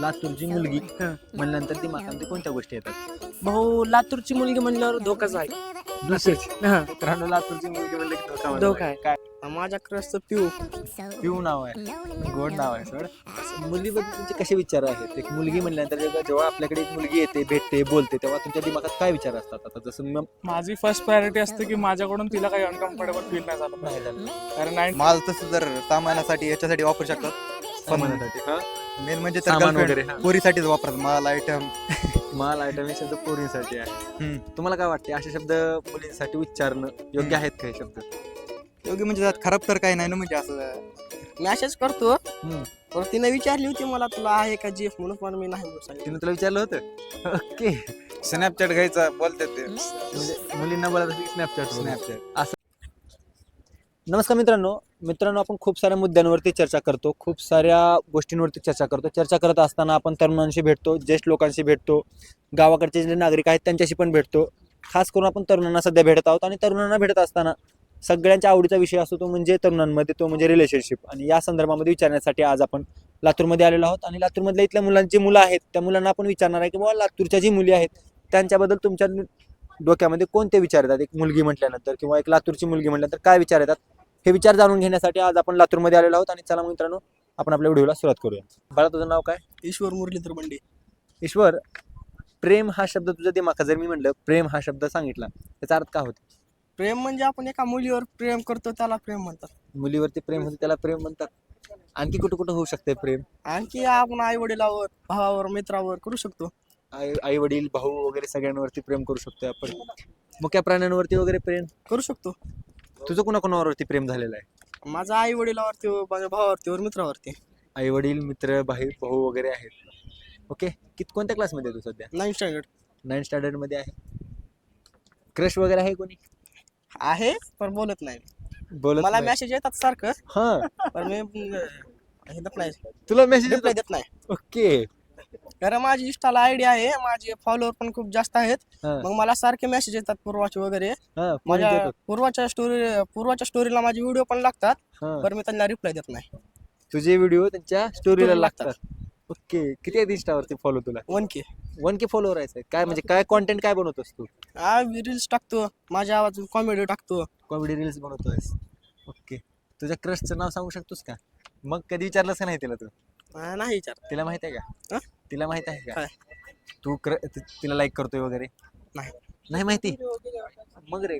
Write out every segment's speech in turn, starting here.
लातूरची मुलगी. म्हणल्यानंतर ती मातामध्ये कोणत्या गोष्टी येतात? भाऊ लातूरची मुलगी म्हणल्यावर धोकाच आहे. दुसरीच. हा, मित्रांनो लातूरची मुलगी म्हणलं की धोका. धोका आहे. काय? माझ्या क्रसचं पिऊ. पिऊ नाव आहे. गोड नाव आहे सोड. मुलीबद्दल तुमचे कसे विचार आहेत? एक मुलगी म्हणल्यानंतर जेव्हा जेव्हा आपल्याकडे एक मुलगी येते भेटते बोलते तेव्हा तुमच्या दिमागात काय विचार असतात? आता जसं मग माझी फर्स्ट प्रायोरिटी असते की माझ्याकडून तिला काही अनकम्फर्टेबल फील नाही झालं. नाही झालं. कारण नाईन माल तसं जर सामानासाठी याच्यासाठी वापरू शकतात. समानासाठी हा? मेन म्हणजे तर सामान girlfriend वगैरे, हा. पोरीसाठीच वापरतात माल आयटम माल आयटम हे शब्द पोरींसाठी आहे. हम्म. तुम्हाला काय वाटते असे शब्द मुलींसाठी उच्चारणं योग्य आहेत का हे शब्द? योग्य म्हणजे त्यात खराब तर काही नाही ना म्हणजे असं. मॅसेज करतो. हम्म. तर तिने विचारली होती मला तुला आहे का जीएफ म्हणून पण मी नाही म्हणून सांगितलं. तिने तुला विचारलं होतं? ओके. स्नॅपचॅट घ्यायचा बोलतात ते. म्हणजे मुलींना बोलत स्नॅपचॅट स्नॅपचॅट नमस्कार मित्रांनो मित्रांनो आपण खूप साऱ्या मुद्द्यांवरती चर्चा करतो खूप साऱ्या गोष्टींवरती चर्चा करतो. चर्चा करत असताना आपण तरुणांशी भेटतो ज्येष्ठ लोकांशी भेटतो गावाकडचे जे नागरिक आहेत त्यांच्याशी पण भेटतो. खास करून आपण तरुणांना सध्या भेटत आहोत आणि तरुणांना भेटत असताना सगळ्यांच्या आवडीचा विषय असतो तो म्हणजे तरुणांमध्ये तो म्हणजे रिलेशनशिप आणि या संदर्भामध्ये विचारण्यासाठी आज आपण लातूरमध्ये आलेलो आहोत आणि लातूरमधल्या इथल्या मुलांची मुलं आहेत त्या मुलांना आपण विचारणार आहे की बाबा लातूरच्या जी मुली आहेत त्यांच्याबद्दल तुमच्या डोक्यामध्ये कोणते विचार येतात? एक मुलगी म्हटल्यानंतर किंवा एक लातूरची मुलगी म्हटल्यानंतर काय विचार येतात? हे विचार जाणून घेण्यासाठी आज आपण लातूरमध्ये आलेलो आहोत आणि चला मग मित्रांनो आपण आपल्या व्हिडिओला सुरुवात करूया. बाळा तुझं नाव काय? ईश्वर मुरलीधर बंडे. ईश्वर प्रेम हा शब्द तुझ्या दिमाखात जर मी म्हणलं प्रेम हा शब्द सांगितला त्याचा अर्थ काय होतो? प्रेम म्हणजे आपण एका मुलीवर प्रेम करतो त्याला प्रेम म्हणतात. मुलीवरती प्रेम होते त्याला प्रेम म्हणतात. आणखी कुठं कुठं होऊ शकते प्रेम? आणखी आपण आई वडिलावर भावावर मित्रावर करू शकतो. आई आई वडील भाऊ वगैरे सगळ्यांवरती प्रेम करू शकतो आपण. मुक्या प्राण्यांवरती वगैरे प्रेम? करू शकतो. तुझं कुणा कुणावरती प्रेम झालेलं आहे? माझा आई वडिलावरती माझ्या भावावरती वर मित्रावरती. आई वडील मित्र भाई भाऊ वगैरे आहेत. ओके कित कोणत्या क्लासमध्ये तू सध्या? नाईन स्टँडर्ड नाईन स्टँडर्डमध्ये आहे. क्रश वगैरे आहे कोणी? आहे पण बोलत नाही. बोलत मला नाही. मेसेज येतात सारखं हा. पण मी अं, हे देत नाही. तुला मेसेज देत नाही. ओके. कारण माझी इंस्टाला आयडी आहे माझे फॉलोअर पण खूप जास्त आहेत. हा. मग मला सारखे मेसेज येतात पूर्वाचे वगैरे. हा माझ्या. पूर्वाच्या स्टोरी पूर्वाच्या स्टोरीला माझे व्हिडिओ पण लागतात हा. पण मी त्यांना रिप्लाय देत नाही. तुझे व्हिडिओ त्यांच्या स्टोरीला Story लागतात. लागतात. ओके किती आहेत इंस्टावरती फॉलो तुला? One K one K follower आहे काय म्हणजे काय कॉन्टेंट काय बनवतोस तू? रील्स टाकतो माझ्या आवाज कॉमेडी टाकतो. कॉमेडी रील्स बनवतोयस. ओके. तुझ्या क्रशचं नाव सांगू शकतोस का? मग कधी विचारलंस का नाही तिला तू? अं, नाही विचार तिला माहीत आहे का? हा? तिला माहीत आहे का? काय? तू क्र ति- तिला लाईक करतोय वगैरे? नाही. नाही माहिती? मग रे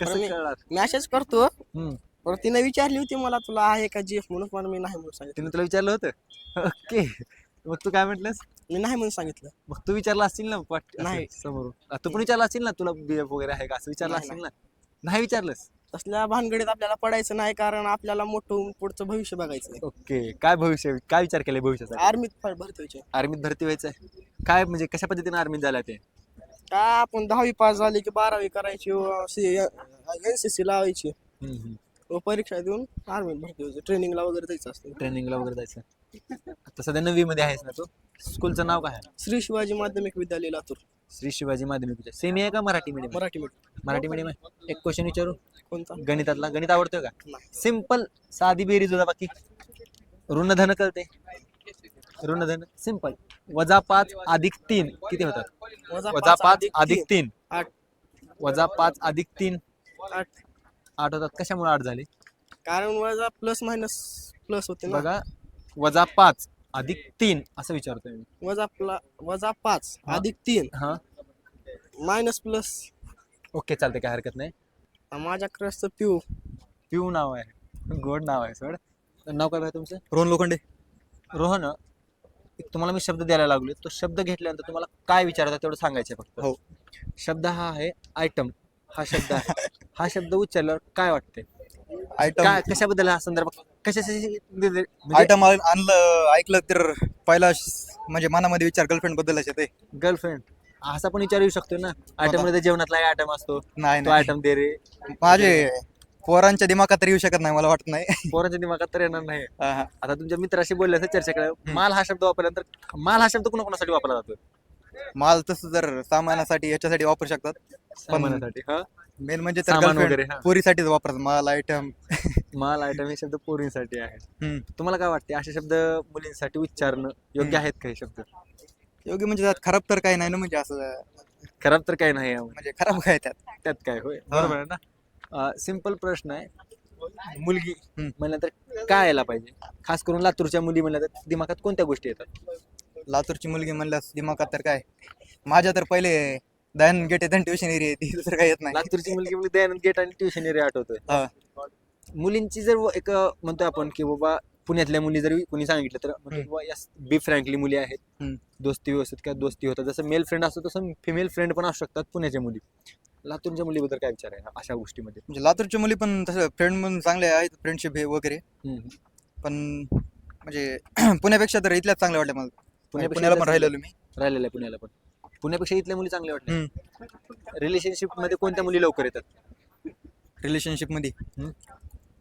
कसं मी- कळणार? मेसेज करतो. हम्म. पण तिने विचारली होती मला तुला आहे का जीएफ म्हणून पण मी नाही म्हणून सांगितलं. तिने तुला विचारलं होतं? ओके. मग तू काय म्हटलंस? मी नाही म्हणून सांगितलं. मग तू विचारला असतील ना असं नाही. समोरून. आ, तू पण विचारला असतील ना तुला बीएफ वगैरे आहे का असं विचारलं नाही, असतील ना? नाही विचारलंस? तसल्या भानगडीत आपल्याला पडायचं नाही कारण आपल्याला मोठं होऊन पुढचं भविष्य बघायचं ओके. काय भविष्य काय विचार केलाय भविष्यासाठी? आर्मीत फ- भरती व्हायची. आर्मीत भरती व्हायचंय. काय म्हणजे कशा पद्धतीने आर्मीत झाला ते? काय आपण दहावी पास झाली की बारावी करायची एन सी सी लावायची व परीक्षा देऊन आर्मीत भरती व्हायची. ट्रेनिंगला वगैरे जायचं असतं. ट्रेनिंगला वगैरे जायचं आता सध्या नववी मध्ये आहेस ना तू? स्कूलचं नाव काय आहे? श्री शिवाजी माध्यमिक विद्यालय लातूर. श्री शिवाजी माध्यमिक सेमी आहे का Marathi medium Marathi medium Marathi medium आहे. एक क्वेश्चन विचारू? कोणता? गणितातला. गणित आवडतोय का? नाही. सिंपल साधी बेरीज होता बाकी. ऋणधन कळते ऋणधन सिंपल वजा पाच अधिक तीन. किती होतात? वजा पाच अधिक तीन. आठ. वजा पाच अधिक तीन. आठ. आठ होतात. कशामुळे आठ झाले? कारण वजा प्लस मायनस प्लस होते ना. बघा. वजा पाच अधिक तीन असं विचारतोय मी. वजा प्ला वजा पाच हा. अधिक तीन. हा. Minus plus. ओके चालते काय हरकत नाही. माझ्या क्रसचं पिऊ. पिऊ नाव आहे. गोड नाव आहे सोड. नाव काय भाई तुमचं? रोहन लोखंडे. रोहन एक तुम्हाला मी शब्द द्यायला लागलो तो शब्द घेतल्यानंतर तुम्हाला काय विचारतात तेवढं सांगायचं फक्त. हो. शब्द हा आहे आयटम हा शब्द आहे. हा शब्द उच्चारल्यावर काय वाटते आयटम काय कशाबद्दल हा संदर्भ? म्हणजे आयटम आणलं ऐकलं तर पहिला श- म्हणजे मनामध्ये विचार गर्लफ्रेंडबद्दल ते. गर्लफ्रेंड असा पण विचार येऊ शकतो ना. आयटममध्ये जेवणातला आयटम असतो नाही तो नाही. आयटम दे रे. माझे पोरांच्या दिमागात तर येऊ शकत नाही मला वाटत नाही. पोरांच्या दिमागात तर येणार नाही. हा, हा. आता तुमच्या मित्राशी बोलल्याचं चर्चा करा. माल हा शब्द वापरल्यानंतर माल हा शब्द कोणा कोणासाठी वापरला जातो? माल तसं जर सामानासाठी याच्यासाठी वापरू शकतात. सामानासाठी हा? मेन म्हणजे तर सामान girlfriend वगैरे, हा. पोरीसाठीच वापरतात माल आयटम माल आयटम हे शब्द पोरींसाठी आहेत हम्म. तुम्हाला काय वाटते असे शब्द मुलींसाठी उच्चारणं योग्य. आहेत काही शब्द? योग्य म्हणजे त्यात खराब तर काही नाही ना म्हणजे असं खराब तर काही नाही यामध्ये. म्हणजे खराब काय त्यात? त्यात काय होय. बरोबर आहे ना? सिंपल प्रश्न आहे. मुलगी हम्म. म्हणल्यानंतर काय यायला पाहिजे? खास करून लातूरच्या मुली म्हणल्या तर दिमागात कोणत्या गोष्टी येतात? लातूरची मुलगी म्हणल्यास दिमागात तर काय? माझ्या तर पहिले दयानंद गेट येतं ट्युशन एरिया येते. दुसरं काही येत नाही. लातूरची मुलगी म्हणजे दयानंद गेट आणि ट्युशन एरिया आठवतोय. हा. मुलींची जर एक म्हणतोय आपण की बाबा पुण्यातल्या मुली जर कोणी सांगितलं तर म्हणतो हम्म. बाबा यस बी फ्रँकली मुली आहेत. हम्म. दोस्ती व्यवस्थित किंवा दोस्ती होतात. जसं मेल फ्रेंड असतो तसं फिमेल फ्रेंड पण असू शकतात पुण्याच्या मुली. लातूरच्या मुलीबद्दल काय विचार आहे अशा गोष्टीमध्ये? म्हणजे लातूरच्या मुली पण तसं फ्रेंड म्हणून चांगले आहेत फ्रेंडशिप हे वगैरे. पण म्हणजे पुण्यापेक्षा तर इथल्याच चांगल्या वाटल्या मला. पुण्याला पण राहिलेलो मी. राहिलेलं आहे पुण्याला पण. पुण्यापेक्षा इथल्या मुली चांगल्या वाटल्या. रिलेशनशिपमध्ये कोणत्या मुली लवकर येतात? रिलेशनशिपमध्ये.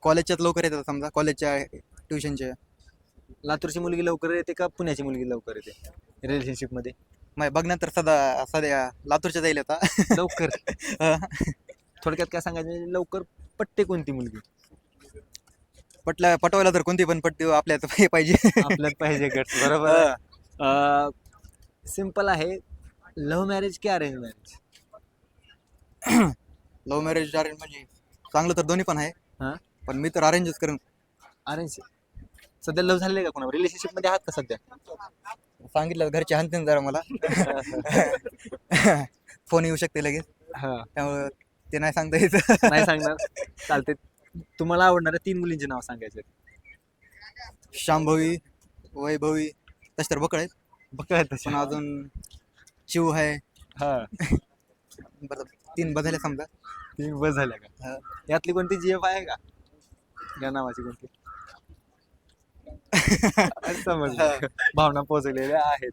कॉलेजच्यात लवकर येतात समजा. कॉलेजच्या ट्युशनच्या लातूरची मुलगी लवकर येते का पुण्याची मुलगी लवकर येते? रिलेशनशिपमध्ये. माझ्या बघण्यात तर सदा सध्या लातूरच्या जाईल आता. लवकर. थोडक्यात काय सांगायचं म्हणजे लवकर पट्टे कोणती मुलगी? पटल्या पटवायला तर कोणती पण पट्टी आपल्यात हे पाहिजे. आपल्यात पाहिजे गट बरोबर सिंपल आहे. लव्ह मॅरेज की arrange marriage love marriage arrange म्हणजे चांगलं तर दोन्ही पण आहे. हा? पण मी तर अरेंजच करेन. अरेंज सध्या लव्ह झालेलं आहे का कोणा रिलेशनशिपमध्ये आहात का सध्या? सांगितलं घरचे हानतील जरा मला. फोन येऊ शकते लगेच. हा. त्यामुळे ते नाही सांगता येत. नाही सांगणार. चालते तुम्हाला आवडणाऱ्या तीन मुलींचे नाव सांगायचे शांभवी वैभवी तसे तर बकळ आहेत. बघा पण अजून शिव आहे हा. बरं तीन बदलले समजा. तीन बस झाल्या का? हा. यातली कोणती जी एफ आहे का? या नावाची कोणती? समजलं. भावना पोहोचलेल्या आहेत.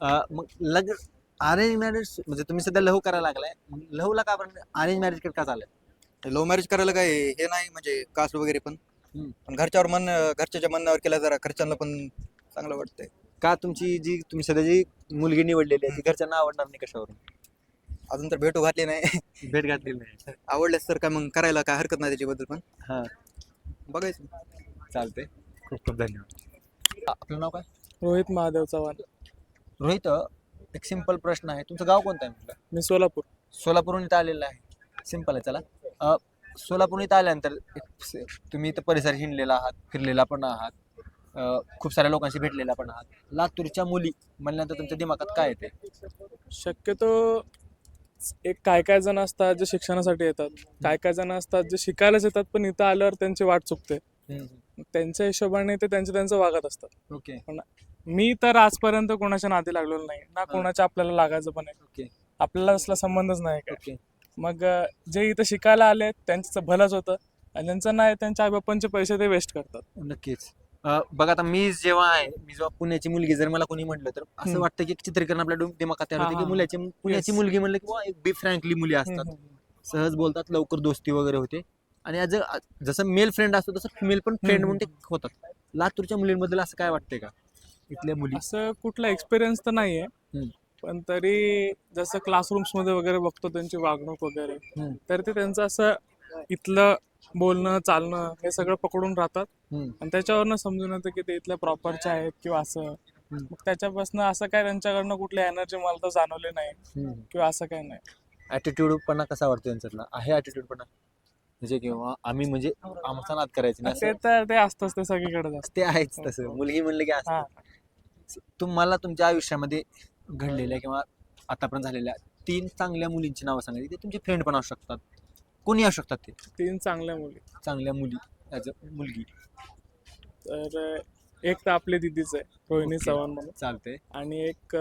अं, मग लग्न अरेंज मॅरेज म्हणजे तुम्ही सध्या लव्ह करायला लागलाय. लव्हला का आपण अरेंज मॅरेज का चाललंय? लव्ह मॅरेज करायला काय हे नाही म्हणजे कास्ट वगैरे पण. हम्म. पण घरच्यावर मन घरच्याच्या मनावर केलं जरा घरच्यांना पण चांगलं वाटतंय. का तुमची जी तुम्ही सध्या जी मुलगी निवडलेली आहे ती घरच्यांना आवडणार नाही कशावरून? अजून तर भेटू घातली नाही. भेट घातलेली नाही. आवडल्यास तर काय मग करायला काय हरकत नाही त्याच्याबद्दल पण. हा. बघायचं. चालते खूप खूप धन्यवाद. आपलं नाव काय? रोहित महादेव चव्हाण. रोहित एक सिंपल प्रश्न आहे. तुमचं गाव कोणतं आहे म्हटलं? मी सोलापूर. सोलापूरहून इथं आलेलं आहे. सिंपल आहे चला. अ, सोलापूरहून इथं आल्यानंतर एक स- तुम्ही इथं परिसर हिंडलेला आहात फिरलेला पण आहात. खूप साऱ्या लोकांशी भेटलेला पण आहात. लातूरच्या मुली म्हणल्यानंतर तुमच्या दिमागात काय येते? शक्यतो एक काय काय जण असतात जे शिक्षणासाठी येतात काय काय जण असतात जे शिकायलाच येतात पण इथं आल्यावर त्यांची वाट चुकते. त्यांच्या हिशोबाने ते त्यांचं त्यांचं वागत असतात. ओके. मी तर आजपर्यंत कोणाच्या नादी लागलेलो नाही ना कोणाच्या आपल्याला लागायचं पण आहे. ओके. आपल्याला असला संबंधच नाही काय. मग जे इथं शिकायला आले त्यांचं भलंच होतं. आणि ज्यांचं नाही त्यांच्या आईबापांचे पैसे ते वेस्ट करतात. नक्कीच. बघा आता मी जेव्हा आहे मी जेव्हा पुण्याची मुलगी जर मला कोणी म्हटलं तर असं. वाटतं की चित्रीकरण आपल्या डोम- दिमागात तयार हा, होते की हा. मुलाची पुण्याची Yes. मुलगी म्हणलं की एक बी फ्रँकली मुली असतात सहज बोलतात लवकर दोस्ती वगैरे होते आणि आज जसं मेल फ्रेंड असतो तसं फिमेल पण फ्रेंड. म्हणून ते होतात लातूरच्या मुलींबद्दल असं काय वाटतंय का इथल्या मुली असं कुठला एक्सपिरियन्स तर नाहीये हम्म. पण तरी जसं क्लासरूम्समध्ये वगैरे बघतो त्यांची वागणूक वगैरे हम्म. तर ते त्यांचं असं इथलं बोलणं चालणं हे सगळं पकडून राहतात. आणि त्याच्यावरनं समजून येतं की ते इथल्या प्रॉपरचे आहेत किंवा असं. मग त्याच्यापासून असं काय त्यांच्याकडनं कुठली एनर्जी मला तर जाणवली नाही. किंवा असं काय नाही. ऍटिट्यूड पणा कसा वाटतो यांच्यातला? आहे ऍटिट्यूड पणा? म्हणजे किंवा आम्ही म्हणजे आमचा नाद करायचं नाही ते तर ते असतंच ते सगळीकडेच असतं. ते आहेच तसं. मुलगी म्हणलं की हा. असं तुम्हाला तुमच्या आयुष्यामध्ये घडलेल्या किंवा आतापर्यंत झालेल्या तीन चांगल्या मुलींची नावं सांगायची. ते तुमचे फ्रेंड पण असू शकतात. कोणी असू शकतात ते? तीन चांगल्या मुली. चांगल्या मुली ॲज अ मुलगी. तर एक तर आपली दिदीच आहे रोहिणी Okay. चव्हाण म्हणून. चालते आणि एक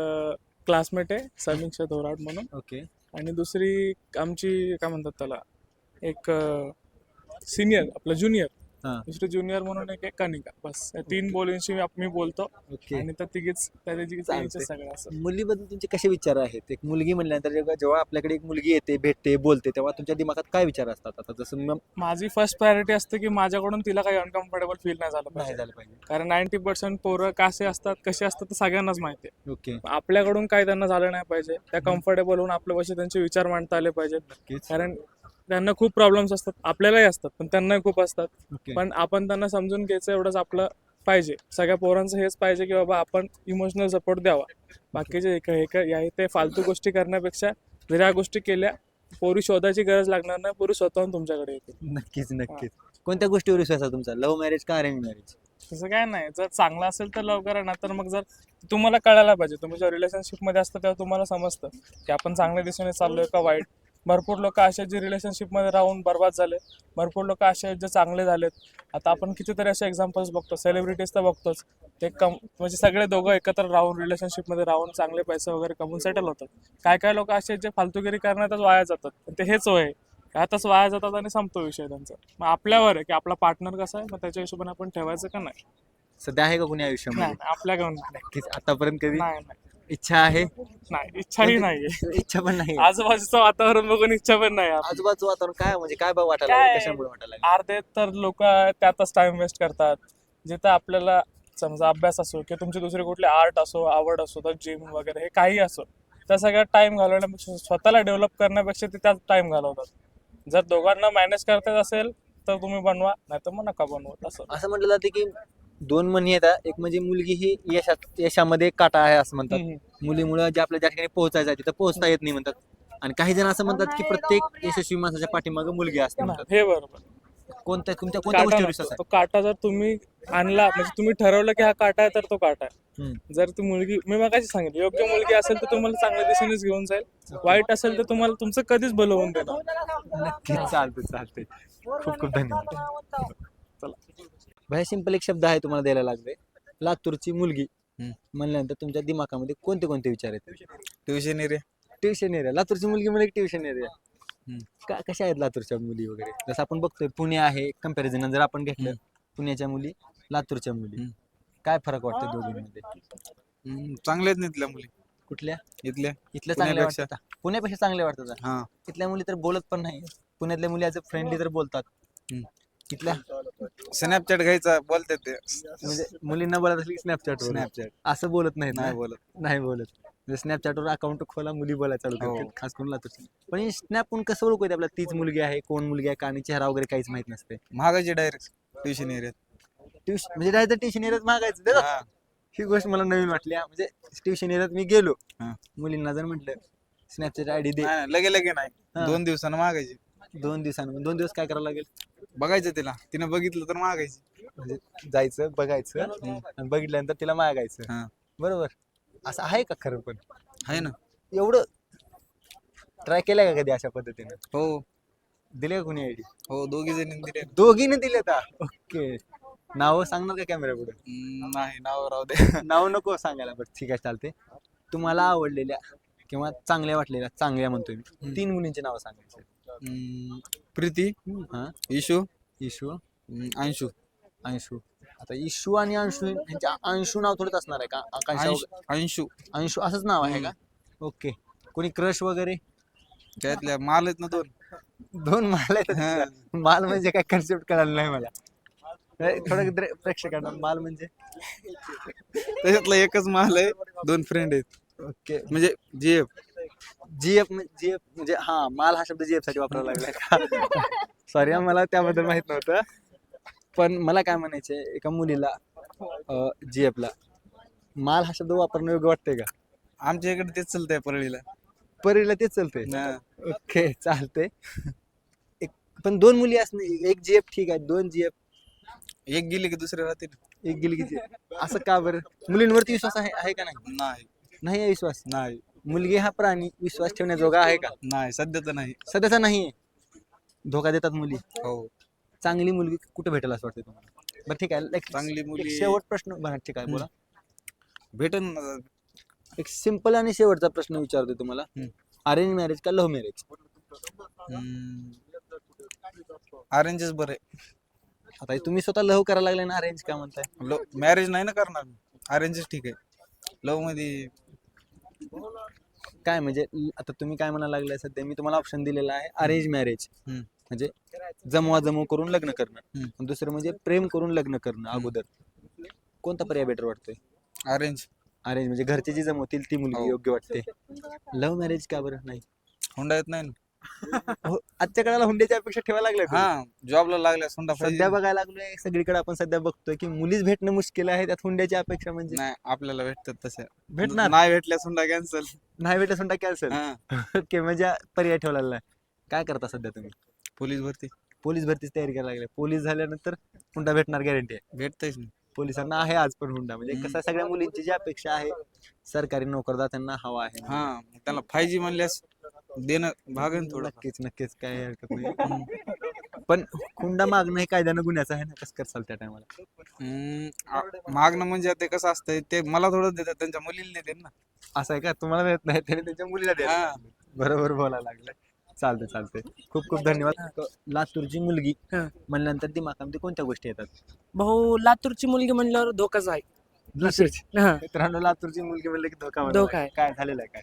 क्लासमेट आहे समीक्षा थोराट म्हणून. ओके. आणि दुसरी आमची काय म्हणतात त्याला एक सिनियर आपलं ज्युनियर हा. दुसरी ज्युनियर म्हणून एक आहे कनिका बस. या तीन बोलींशी मी मी बोलतो. ओके. आणि त्या तिघीच त्या तिघीच चालतंय. सगळं असं. मुलीबद्दल तुमचे कसे विचार आहेत? एक मुलगी म्हणल्यानंतर जेव्हा जेव्हा आपल्याकडे एक मुलगी येते भेटते बोलते तेव्हा तुमच्या दिमागात काय विचार असतात? आता जसं मग माझी फर्स्ट प्रायोरिटी असते की माझ्याकडून तिला काही अनकम्फर्टेबल फील नाही झालं नाही पाहिजे. झालं पाहिजे. कारण नाईन्टी पर्सेंट पोरं कसे असतात कसे असतात ते सगळ्यांनाच माहिती आहे. ओके. आपल्याकडून काही त्यांना झालं नाही पाहिजे. त्या कम्फर्टेबल होऊन आपल्या पाशी त्यांचे विचार मांडता आले पाहिजेत. नक्कीच. कारण त्यांना खूप प्रॉब्लेम्स असतात. आपल्यालाही असतात पण त्यांनाही खूप असतात. पण आपण त्यांना समजून घ्यायचं एवढंच आपलं पाहिजे. सगळ्या पोरांचं हेच पाहिजे की बाबा आपण इमोशनल सपोर्ट द्यावा. बाकीचे हे हे ते फालतू गोष्टी करण्यापेक्षा जर या गोष्टी केल्या पोरी शोधायची गरज लागणार नाही पोरी स्वतःहून तुमच्याकडे येतील. नक्कीच नक्कीच. कोणत्या गोष्टीवर विश्वास आहे तुमचा? लव्ह मॅरेज का अरेंज मॅरेज तसं काय नाही. जर चांगलं असेल तर लवकर ना तर मग जर तुम्हाला कळायला पाहिजे. तुम्ही जेव्हा रिलेशनशिपमध्ये असतं तेव्हा तुम्हाला समजतं की आपण चांगल्या दिशेने चाललोय का वाईट. भरपूर लोक असे जे रिलेशनशिपमध्ये राहून बर्बाद झाले. भरपूर लोक असे जे चांगले झालेत. आता आपण कितीतरी असे एक्झाम्पल्स बघतो. सेलिब्रिटीज तर बघतोच. ते कम म्हणजे सगळे दोघं एकत्र राहून रिलेशनशिपमध्ये राहून चांगले पैसे वगैरे कमवून सेटल होतात. काय काय लोक असे आहेत जे फालतूगिरी करण्यातच वाया जातात. पण ते हेच होय ह्यातच वाया जातात आणि संपतो विषय त्यांचा. मग आपल्यावर आहे की आपला पार्टनर कसा आहे? मग त्याच्या हिशोबाने आपण ठेवायचं का नाही? सध्या आहे का कोणी आयुष्यामध्ये नाही नाही. नक्कीच. आतापर्यंत कधी? नाही. इच्छा आहे नाही इच्छाही नाहीये इच्छा पण नाही आजूबाजूचं वातावरण बघून इच्छा पण नाही आपली. आजूबाजू वातावरण काय म्हणजे काय भाव वाटायला काय? लागलं? कशामुळे वाटायला लागलं? अर्धे तर लोक त्यातच टाइम वेस्ट करतात जिथं आपल्याला समजा अभ्यास असो किंवा तुमची दुसरी कुठली आर्ट असो आवड असो तर जिम वगैरे हे काही असो त्या सगळ्यात टाइम घालवण्यापेक्षा स्वतःला डेव्हलप करण्यापेक्षा ते त्यात टाइम घालवतात जर दोघांना मॅनेज करता येत असेल तर तुम्ही बनवा नाही तर मग नका बनवत असं असं म्हटलं जाते की दोन म्हणी येतात एक म्हणजे मुलगी ही यशात यशामध्ये काटा आहे असं म्हणतात. मुलीमुळे जे आपल्या ज्या ठिकाणी पोहोचायचं आहे तिथं पोहोचता येत नाही म्हणतात. आणि काही जण असं म्हणतात की प्रत्येक यशस्वी माणसाच्या पाठीमागे मुलगी असते म्हणतात. हे बरोबर. कोणत्या तुमच्या कोणत्या काटा गोष्टीवर. विश्वास तो काटा जर तुम्ही आणला म्हणजे तुम्ही ठरवलं की हा काटा आहे तर तो काटा आहे. आहे जर ती मुलगी मी मगाशी सांगितलं योग्य मुलगी असेल तर तुम्हाला चांगल्या दिशेनेच घेऊन जाईल. वाईट असेल तर तुम्हाला तुमचं कधीच होऊन देणार नक्कीच चालते चालते खूप खूप धन्यवाद. चला. भाई सिंपल एक शब्द आहे तुम्हाला द्यायला लागले. लातूरची मुलगी हम्म. म्हणल्यानंतर तुमच्या दिमागामध्ये कोणते कोणते विचार येतात ट्युशन एरिया ट्युशन एरिया लातूरची मुलगी म्हणजे ट्युशन एरिया हम्म. का कशा आहेत लातूरच्या मुली वगैरे? जसं आपण बघतोय पुणे आहे कंपॅरिझन जर आपण घेतलं. पुण्याच्या मुली लातूरच्या मुली. हम्म. काय फरक वाटतो दोघींमध्ये? चांगल्या आहेत ना इथल्या मुली. कुठल्या? इथल्या. इथल्या चांगल्या पुण्यापेक्षा? वाटतात पुण्यापेक्षा चांगल्या वाटतात हा. इथल्या मुली तर बोलत पण नाही पुण्यातल्या मुली आज फ्रेंडली तर बोलतात. हम्म. इथल्या? स्नॅपचॅट घ्यायचा बोलतात ते. म्हणजे मुलींना बोलत असली स्नॅपचॅट स्नॅपचॅट असं बोलत नाही ना? बोलत. नाही बोलत. म्हणजे स्नॅपचॅटवर अकाउंट खोला मुली बोलायला चालू हो. करतात खास करून लातूरची. पण स्नॅप पण कसं ओळखू येते आपल्याला? तीच मुलगी आहे कोण मुलगी आहे का आणि चेहरा वगैरे काहीच माहीत नसते. महागाचे डायरेक्ट ट्युशन एरियात ट्युशन म्हणजे डायरेक्ट ट्युशन एरियात मागायचं. हा. ही गोष्ट मला नवीन वाटली हा. म्हणजे ट्युशन एरियात मी गेलो. हा. मुलींना जर म्हटलं स्नॅपचॅट आयडी दे. नाही, लगे लगे नाही. हा. दोन दिवसानं मागायची. दोन दिवसांनी. दोन दिवस काय करावं लागेल? बघायचं तिला. तिनं बघितलं तर मागायची. म्हणजे जायचं बघायचं आणि बघितल्यानंतर तिला मागायचं. हा. बरोबर? असं आहे का खरं पण? आहे ना. एवढं ट्राय केलंय का कधी अशा पद्धतीने? हो. दिले का कोणी आयडी? हो दोघी जणी दिले दोघीने दिले का? ओके. नाव सांगणार का कॅमेरा पुढे? हम्म, नाही नाव राहू दे. नाव नको सांगायला बरं. ठीक आहे चालते तुम्हाला आवडलेल्या किंवा चांगल्या वाटलेल्या चांगल्या म्हणतोय मी. तीन मुलींची नावं सांगायचे. प्रीती हा. इशू इशू अंशू. अंशू. आता इशू आणि अंशू यांच्या अंशू नाव थोडंच असणार आहे का? आकांक्षा अंश- वगैरे- अंशू. अंशू असंच नाव आहे का? ओके. कोणी क्रश वगैरे? त्यातल्या माल आहेत ना दोन. दोन माल आहेत? हा. माल म्हणजे काय कन्सेप्ट कळालं नाही मला. हे थोडं द्र- प्रेक्षकांना माल म्हणजे? त्याच्यातला एकच माल आहे दोन फ्रेंड आहेत. ओके. म्हणजे जीएफ जीएफ जीएफ म्हणजे हा माल हा शब्द जीएफसाठी वापरावा लागलाय का सॉरी मला त्याबद्दल माहीत नव्हतं. पण मला काय म्हणायचंय एका मुलीला जीएफ ला माल हा शब्द वापरणं योग्य वाटतंय का? आमच्या इकडे तेच चालतंय परळीला परीला तेच चालतंय? ना. ओके चालते एक पण दोन मुली असणे एक जीएफ ठीक आहे दोन जीएफ. एक गेली की दुसरे राहते एक गेली की. असं का बरं? मुलींवरती विश्वास आहे आहे का नाही? नाही. विश्वास? नाही. मुलगी हा प्राणी विश्वास ठेवण्याजोगा आहे का? नाही सध्या तर नाही. सध्याचा नाही धोका देतात मुली. हो. चांगली मुलगी कुठे भेटेल असं वाटतं तुम्हाला? बरं ठीक आहे. एक- चांगली एक मुली- शेवट प्रश्न बरं ठीक आहे बोला. भेटन ना. एक सिंपल आणि शेवटचा प्रश्न विचारतो तुम्हाला. हम्म. अरेंज मॅरेज का लव्ह मॅरेज अरेंजच बरे आता हे तुम्ही स्वतः लव्ह करायला लागले ना अरेंज का म्हणताय? लो मॅरेज नाही ना करणार अरेंजच ठीक आहे. लवमध्ये काय म्हणजे आता तुम्ही काय म्हणायला लागलाय सध्या मी तुम्हाला ऑप्शन दिलेला आहे अरेंज मॅरेज हम्म. म्हणजे जमवा जमव करून लग्न करणं. हम्म. दुसरं म्हणजे प्रेम करून लग्न करणं अगोदर. कोणता पर्याय बेटर वाटतोय? अरेंज अरेंज म्हणजे घरचे जी जमवतील ती मुलगी हो. योग्य वाटते. लव्ह मॅरेज का बरं? नाही. हुंडा येत नाही ना. हो, आजच्या काळाला हुंड्याची अपेक्षा ठेवायला लागल्या? हा जॉबला लागल्या सोंडा सध्या बघायला लागलोय सगळीकडे आपण सध्या बघतोय की मुलीच भेटणं मुश्किल आहे त्यात हुंड्याची अपेक्षा म्हणजे? नाही आपल्याला भेटतात तसे. भेटणार? नाही भेटल्या सोंडा कॅन्सल नाही भेटत हुंडा कॅन्सल ओके म्हणजे पर्याय ठेवलेला नाही काय करता सध्या तुम्ही? पोलीस भरती. पोलीस भरतीची तयारी करायला लागले पोलीस झाल्यानंतर हुंडा भेटणार गॅरंटी आहे? भेटतेच ना. पोलिसांना आहे आज पण हुंडा. म्हणजे कसं सगळ्या मुलींची जी अपेक्षा आहे सरकारी नोकरदात्यांना हवा आहे. हा त्याला फाय जी म्हणल्यास देणं भागन थोडं नक्कीच नक्कीच. काय हरकत नाही. पण हुंडा मागणं हे कायद्यानं गुन्ह्याचं आहे ना? कसं करसाल त्या टायमाला? हम्म, आ- मागणं म्हणजे ते कसं असतंय ते मला थोडं देतात त्यांच्या मुलीला देते ना. असं आहे का? तुम्हाला देत नाही त्याने त्यांच्या मुलीला द्या हा. बरोबर बोलायला लागलं. चालतंय चालतंय. खूप खूप धन्यवाद. लातूरची मुलगी हा. म्हणल्यानंतर दिमागामध्ये कोणत्या गोष्टी येतात? भाऊ लातूरची मुलगी म्हणल्यावर धोकाच आहे लातूरची हा. मित्रांनो लातूरची मुलगी म्हणलं की धोका. धोका आहे. काय झालेलं आहे काय?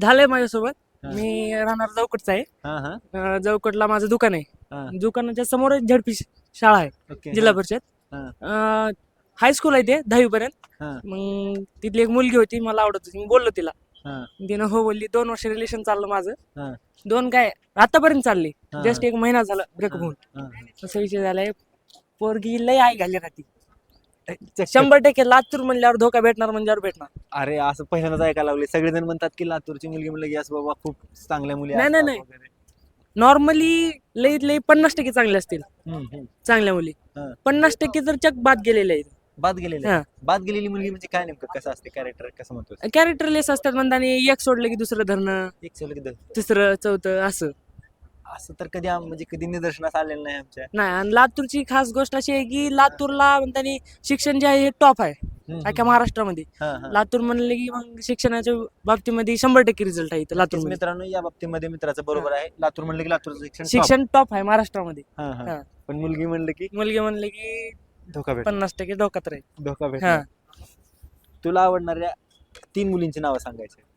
झालंय माझ्यासोबत. मी राहणार चौकटचा आहे हा हा अं, माझं दुकान आहे दुकानाच्या समोर झडपी शाळा आहे ओके जिल्हा परिषद हा. हायस्कूल आहे ते दहावी पर्यंत. मग तिथली एक मुलगी होती मला आवडत होती मी बोललो तिला हा. तिनं हो बोलली दोन वर्ष रिलेशन चाललं हा. माझं दोन काय आतापर्यंत चालली हा. जस्ट एक महिना झाला ब्रेकअप होऊन हा. असा विषय झालाय पोरगी लय आई घाली राहती. शंभर टक्के लातूर म्हणल्यावर धोका भेटणार म्हणल्यावर भेटणार. अरे असं पहिल्यांदाच ऐकायला लागले सगळेजण म्हणतात की लातूरची मुलगी म्हणलं की असं बाबा खूप चांगल्या मुली नाही, नाही, नाही. नॉर्मली लई लई पन्नास टक्के चांगले असतील. चांगल्या मुली. हा. पन्नास टक्के तर चक बाद गेलेले आहेत. बाद गेलेली हा. बाद गेलेली मुलगी म्हणजे काय नेमकं? कसं असते कॅरेक्टर कसं म्हणतो कॅरेक्टर लेस असतात म्हणताना एक सोडलं की दुसरं धरणं. एक चल की द- तिसरं चौथं असं. असं तर कधी आम- म्हणजे कधी निदर्शनास आलेलं नाही आमच्या. नाही आणि लातूरची खास गोष्ट अशी आहे की लातूरला म्हणताना शिक्षण जे आहे हे टॉप आहे. हम्म, अख्ख्या महाराष्ट्रामध्ये. हा, हा. लातूर म्हणले की मग शिक्षणाच्या बाबतीमध्ये शंभर टक्के रिझल्ट आहे लातूर मित्रांनो या बाबतीमध्ये मित्राचं बरोबर आहे. लातूर म्हणलं की लातूरचं शिक्षण top. शिक्षण टॉप आहे महाराष्ट्रामध्ये. हा, हा. हा. पण मुलगी म्हणलं की मुलगी म्हणले की धोका भेट पन्नास टक्के धोकात राहील धोका भेट हा तुला आवडणाऱ्या तीन मुलींची नावं सांगायचे.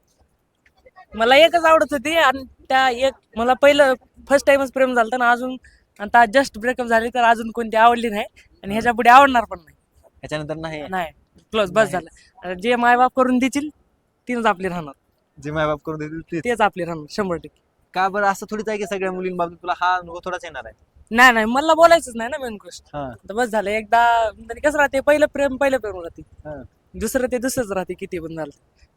मला एकच आवडत होती आणि त्या एक मला पहिलं फर्स्ट टाइमच प्रेम झालं ना अजून. आता जस्ट ब्रेकअप झाले तर अजून कोणती आवडली नाही. आणि ह्याच्या पुढे आवडणार पण नाही. याच्यानंतर नाही. नाही. क्लोज बस झालं. जे मायबाप करून देतील तीनच आपली राहणार. जे मायबाप करून देतील तेच. तेच आपली राहणार शंभर टक्के. का बरं? असं थोडीच आहे की सगळ्या मुलींबाबतीत तुला हा अनुभव थोडाच येणार आहे? नाही नाही. मला बोलायचंच नाही ना मेन गोष्ट. हा. आता बस झालं. एकदा म्हणजे कसं राहते पहिलं प्रेम पहिलं प्रेम राहते. हा. दुसरं ते दुसरंच राहते किती पण झालं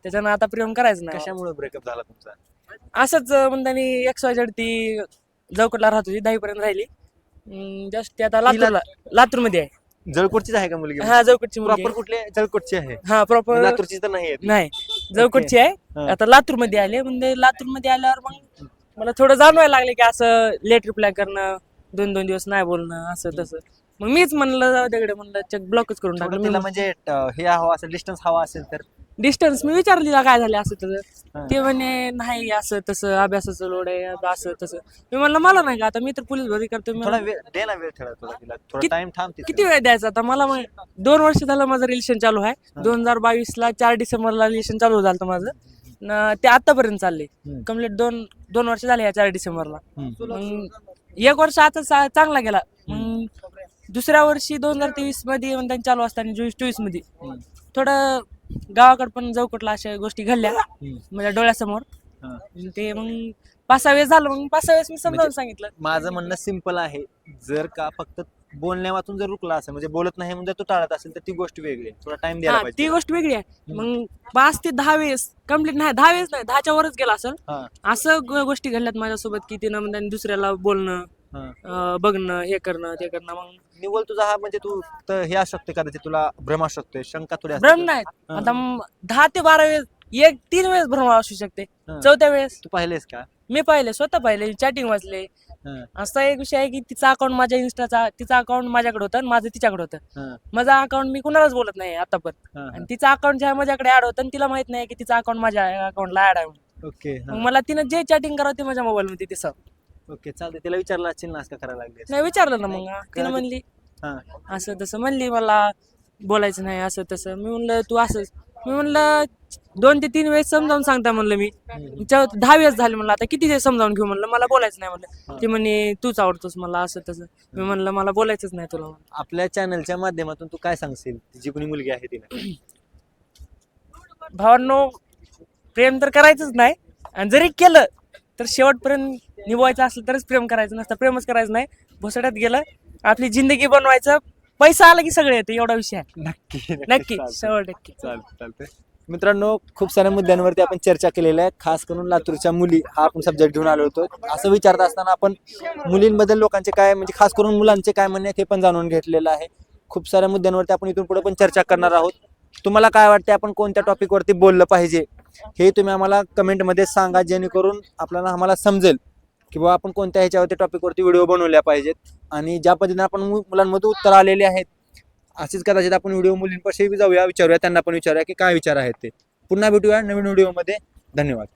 त्याच्यानं आता प्रेम करायचं नाही. कशामुळे ब्रेकअप झाला तुमचा? असंच म्हणताना एक्स वाय झेड ती जवकडला राहत होती दहावी पर्यंत राहिली. जस्ट ती आता लातूरला लातूरमध्ये आहे. जळकोटचीच आहे का मुलगी? हा जवकडची मुलगी प्रॉपर कुठले जळकोटची आहे. आहे. हा प्रॉपर लातूरची तर नाही आहे नाही जवकडची आहे. हा. आता लातूरमध्ये आले म्हणजे लातूरमध्ये आल्यावर मग मला थोडं जाणवायला लागले की असं लेट रिप्लाय करणं दोन दोन दिवस नाही बोलणं असं तसं. मग मीच म्हणलं तिकडे म्हणलं चेक ब्लॉकच करून थोडं टाकलं तिला म्हणजे हे हवं असेल डिस्टन्स हवा असेल तर. डिस्टन्स मी विचारलं तिला काय झालं असं हा. तसं ते म्हणे नाही असं तसं अभ्यासाचं लोड आहे असं तसं. मी म्हणलं मला नाही का आता मी तर पोलीस भरती करतो मी थोडा म्हणलं, वेळ दे ना वेळ ठेवा तुला तिला. थोडा कित- टाइम थांब तिथे. किती वेळ द्यायचा? आता मला मग दोन वर्ष झालं माझं रिलेशन चालू आहे. दोन हजार बावीस ला चार डिसेंबरला रिलेशन चालू झालं माझं. न ते आतापर्यंत चालले. हम्म. कंप्लीट दोन दोन वर्ष झाले या चार डिसेंबरला. हम्म. मग एक वर्ष आता चा- चांगला गेला. मग दुसऱ्या वर्षी दोन हजार तेवीसमध्ये मग त्यांनी चालू असताना चोवीस चोवीसमध्ये. थोडं गावाकडे पण चौकटला अशा गोष्टी घडल्या. माझ्या डोळ्यासमोर. हा. ते मग पाच सहा वेळेस झालं. मग पाच सहा वेळेस मी समजावून म्हणजे सांगितलं. माझं म्हणणं सिंपल आहे. जर का फक्त बोलण्या वाचून जर रुकला असेल म्हणजे बोलत नाही म्हणजे तो टाळत असेल तर ती गोष्ट वेगळी आहे. थोडा टाइम द्यायला हा ती पाहिजे गोष्ट वेगळी आहे. मग पाच ते दहा वेळेस कंप्लीट नाही दहा वेळेस नाही दहाच्या वरच गेला असेल. हा. असं गो- गोष्टी घडल्यात माझ्यासोबत की तिनं म्हणजे दुसऱ्याला बोलणं अं, बघणं हे करणं ते करणं मग निवल तुझा हा म्हणजे तू हे असू शकते कदाचित तुला भ्रम असू शकते शंका थोडी असते. भ्रम नाही हा. आता म- दहा ते बारा वेळेस एक तीन वेळेस भ्रम असू शकते हा. चौथ्या वेळेस तू पाहिलेस का मी पाहिले स्वतः पाहिले चॅटिंग वाचले हा. असा एक विषय आहे की तिचा अकाउंट माझ्या इन्स्टाचा तिचा अकाउंट माझ्याकडे होतं आणि माझं तिच्याकडे होतं. माझा अकाउंट मी कुणालाच बोलत नाही आता पण हा, आणि तिचा अकाउंट जे आहे माझ्याकडे ऍड होतं आणि तिला माहीत नाही की तिचा अकाउंट माझ्या अकाउंटला ऍड आहे म्हणून. हा. ओके मग मला तिनं जे चॅटिंग करावं ते माझ्या मोबाईल मध्ये दिसत ओके चालते तिला विचारलं असेल ना असं का करायला लागली नाही विचारलं ना मग. कळलं. म्हणली हा. असं तसं म्हणली मला बोलायचं नाही असं तसं. मी म्हणलं तू असं मी म्हणलं दोन ते तीन वेळेस समजावून सांगता म्हणलं मी. चौ- दहा वेळेस झाले म्हणलं. आता किती वेळेस समजावून घेऊ म्हणलं? मला बोलायचं नाही म्हणलं. ते म्हणे तूच आवडतोस मला असं तसं. मी म्हणलं मला बोलायचंच नाही तुला म्हणलं. आपल्या चॅनलच्या माध्यमातून तू काय सांगशील? जी कोणी मुलगी आहे तिला. भावांनो प्रेम तर करायचंच नाही. आणि जरी केलं तर शेवटपर्यंत निभवायचं असलं तरच प्रेम करायचं नसतं प्रेमच करायचं नाही. भोसड्यात गेलं आपली जिंदगी बनवायचं. पैसा आला की सगळे येते एवढा विषय आहे. नक्की नक्की. शंभर टक्के. चालतंय मित्रांनो खूप साऱ्या मुद्द्यांवरती आपण चर्चा केलेल्या आहे खास करून लातूरच्या मुली हा आपण सब्जेक्ट घेऊन आलो होतो. असं विचारत असताना आपण मुलींबद्दल लोकांचे काय म्हणजे खास करून मुलांचे काय म्हणणे हे पण जाणून घेतलेलं आहे. खूप साऱ्या मुद्द्यांवरती आपण इथून पुढे पण चर्चा करणार आहोत. तुम्हाला काय वाटते आपण कोणत्या टॉपिकवरती बोललं पाहिजे? हे तुम्ही आम्हाला कमेंटमध्ये सांगा जेणेकरून आपल्याला आम्हाला समजेल की बाबा आपण कोणत्या ह्याच्यावरती टॉपिकवरती व्हिडिओ बनवल्या पाहिजेत. आणि ज्या पद्धतीने आपण मुलांमध्ये उत्तर आलेले आहेत असेच कदाचित आपण व्हिडिओ मुलींपाशी जाऊया विचारूया त्यांना पण विचारूया की काय विचार आहेत ते. पुन्हा भेटूया नवीन व्हिडिओमध्ये धन्यवाद.